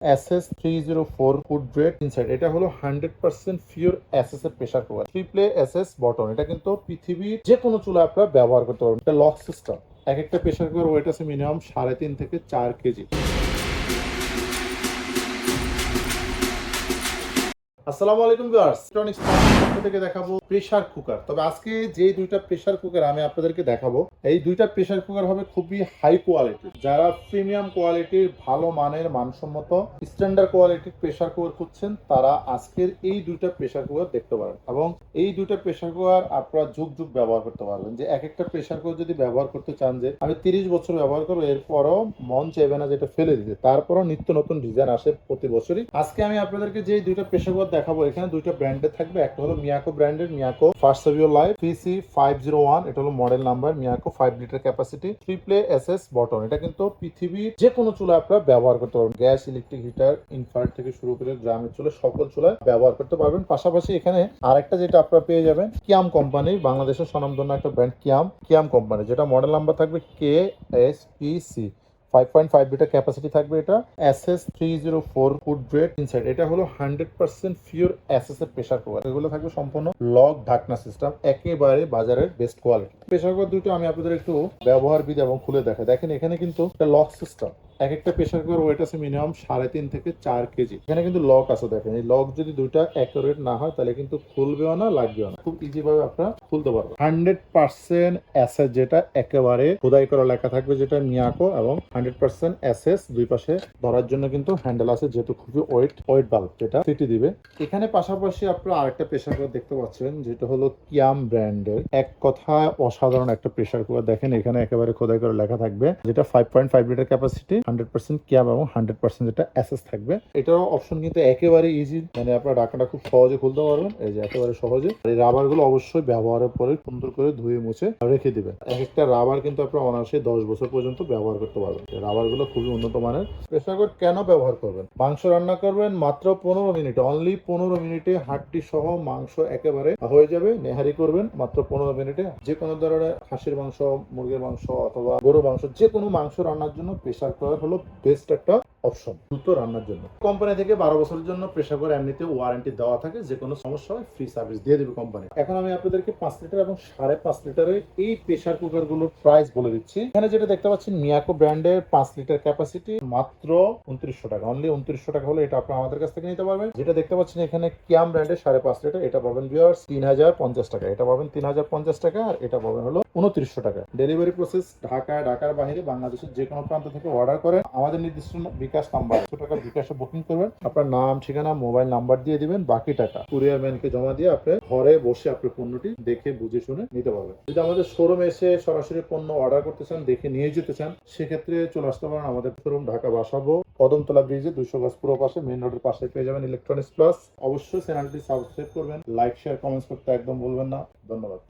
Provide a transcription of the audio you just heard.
S S three zero four food grade inside এটা হলো hundred percent pure S S এর pressure cooker three ply S S button এটা কিন্তু পৃথিবীর যে কোনো চুলা আপনারা ব্যবহার করতে পারবেন। এটা লক সিস্টেম এক একটা প্রেশার কুকার ওয়েট আছে মিনিমাম সাড়ে তিন থেকে চার কেজি। আসসালামু আলাইকুম ভিউয়ার্স। ইলেকট্রনিক্স পক্ষ থেকে দেখাবো প্রেসার কুকার তবে আজকে যে দুইটা প্রেসার কুকার আমি আপনাদেরকে দেখাবো, এই দুইটা প্রেসার কুকার হবে খুবই হাই কোয়ালিটি যারা প্রিমিয়াম কোয়ালিটির ভালো মানের, মানসম্মত স্ট্যান্ডার্ড কোয়ালিটির প্রেসার কুকার খুঁজছেন, তারা আজকের এই দুইটা প্রেসার কুকার দেখতে পারেন এবং এই দুইটা প্রেসার কুকার আপনারা যুগ যুগ ব্যবহার করতে পারবেন। যে এক একটা প্রেসার কুকার যদি ব্যবহার করতে চান যে, আমি তিরিশ বছর ব্যবহার করব, এরপরও মন চাইবে না যেটা ফেলে দিতে। তারপরও নিত্য নতুন ডিজাইন আসে প্রতি বছরই। আজকে আমি আপনাদেরকে যে দুইটা প্রেসার কুকার দেখাবো। এখানে দুইটা ব্র্যান্ডের থাকবে। একটা হলো মিয়াকো ব্র্যান্ডের Miyako first Savio life three C five zero one এটা হলো model number Miyako five litre capacity three ply SS S button এটা কিন্তু পৃথিবীর যে কোনো চুলা আপনারা ব্যবহার করতে পারবেন। গ্যাস ইলেকট্রিক হিটার ইনফ্রারেড থেকে শুরু করে গ্রামের চুলা সকল চুলায় ব্যবহার করতে পারবেন। পাশাপাশি এখানে আরেকটা যেটা আপনারা পেয়ে যাবেন কিয়াম কোম্পানি বাংলাদেশের স্বনামধন্য একটা ব্র্যান্ড কিয়াম কিয়াম কোম্পানি যেটা মডেল নাম্বার থাকবে K S P C five point five litre capacity থাকবে এটা S S three zero four food grade inside এটা হলো হান্ড্রেড পার্সেন্ট পিওর এস এর প্রেশার কুকার এগুলো থাকবে সম্পূর্ণ লক ঢাকনা সিস্টেম একেবারে বাজারের বেস্ট কোয়ালিটি প্রেশার কুকার দুটো আমি আপনাদের একটু ব্যবহার বিধি এবং খুলে দেখাই। দেখেন এখানে কিন্তু একটা লক সিস্টেম এক একটা প্রেশার কুকার ওয়েট আছে মিনিমাম সাড়ে তিন থেকে চার কেজি। এখানে কিন্তু লক আছে দেখেন। এই লক যদি দুইটা অ্যাকুরেট না হয়, তাহলে কিন্তু খুলবেও না, লাগবেও না। খুব ইজি ভাবে আপনারা খুলতে পারবেন। হান্ড্রেড পার্সেন্ট অ্যাসেস যেটা একেবারে খোদাই করা লেখা থাকবে যেটা মিয়াকো এবং হান্ড্রেড পার্সেন্ট অ্যাসেস দুই পাশে ধরার জন্য কিন্তু হ্যান্ডেল আছে, যেহেতু খুবই ওয়েট ওয়েট বাল্ব যেটা সিটি দিবে। এখানে পাশাপাশি আপনারা আরেকটা প্রেশার কুকার দেখতে পাচ্ছেন, যেটা হলো কিয়াম ব্র্যান্ডের এক কথায় অসাধারণ একটা প্রেশার কুকার দেখেন এখানে একেবারে খোদাই করে লেখা থাকবে, যেটা five point five litre capacity hundred percent কিয়াম এবং হান্ড্রেড পার্সেন্ট যেটা অ্যাসেস থাকবে। এটারও অপশন কিন্তু একেবারে ইজি মানে আপনার ঢাকাটা খুব সহজে খুলতে পারবেন। এই যে একেবারে সহজে। এই রাবারগুলো অবশ্যই ব্যবহারের পরে সুন্দর করে ধুয়ে মুছে রেখে দিবেন। এক একটা রাবার কিন্তু আপনার অনায়াসে দশ বছর পর্যন্ত ব্যবহার করতে পারবেন। রাবারগুলো খুবই উন্নত মানের। প্রেসার কুকার কেন ব্যবহার করবেন? মাংস রান্না করবেন মাত্র পনেরো মিনিট। অনলি পনেরো মিনিটে হাড্ডি সহ মাংস একেবারে হয়ে যাবে, নেহারি করবেন মাত্র পনেরো মিনিটে। যে কোনো ধরনের খাসির মাংস, মুরগির মাংস অথবা গরুর মাংস যে কোনো মাংস রান্নার জন্য প্রেসার কুকার হলো বেস্ট একটা অপশন, দ্রুত রান্নার জন্য। কোম্পানি থেকে বারো বছরের জন্য প্রেসার কুকার এমনিতে ওয়ারেন্টি দেওয়া থাকে, যে কোনো সমস্যা হয় ফ্রি সার্ভিস দিয়ে দেবে কোম্পানি। এখন আমি আপনাদেরকে পাঁচ লিটার এবং সাড়ে পাঁচ লিটারের এই প্রেসার কুকারগুলোর প্রাইস বলে দিচ্ছি। এখানে যেটা দেখতে পাচ্ছেন মিয়াকো ব্র্যান্ডের পাঁচ লিটার ক্যাপাসিটি মাত্র উনত্রিশশো টাকা। অনলি উনত্রিশশো টাকা হলে এটা আপনারা আমাদের কাছ থেকে নিতে পারবেন। যেটা দেখতে পাচ্ছেন, এখানে কিয়াম ব্র্যান্ডের সাড়ে পাঁচ লিটার এটা পাবেন বিয়ার্স তিন হাজার পঞ্চাশ টাকা। এটা পাবেন তিন হাজার পঞ্চাশ টাকা আর এটা পাবেন হলো উনত্রিশশো টাকা। ডেলিভারি প্রসেস ঢাকা ঢাকার বাইরে বাংলাদেশের যে কোনো প্রান্ত থেকে অর্ডার করেন আমাদের নির্দিষ্ট বিকাশ নাম্বার একশো টাকা বিকাশে বুকিং করবেন। আপনার নাম, ঠিকানা মোবাইল নাম্বার দিয়ে দিবেন, বাকি টাকা। কুরিয়ার ম্যানকে জমা দিয়ে আপনি ঘরে বসে আপনি পণ্যটি দেখে, বুঝে, শুনে নিতে পারবেন। যদি আমাদের শোরুমে এসে সরাসরি পণ্য অর্ডার করতে চান, দেখে নিয়ে যেতে চান, সেক্ষেত্রে চলে আসতে পারেন আমাদের শোরুম ঢাকা বাসাবো। কদমতলা ব্রিজে দুশো গাছ পুরো পাশে মেন রোডের পাশে পেয়ে যাবেন ইলেকট্রনিক্স প্লাস অবশ্যই চ্যানেলটি সাবস্ক্রাইব করবেন লাইক শেয়ার কমেন্টস করতে একদম বলবেন না। ধন্যবাদ।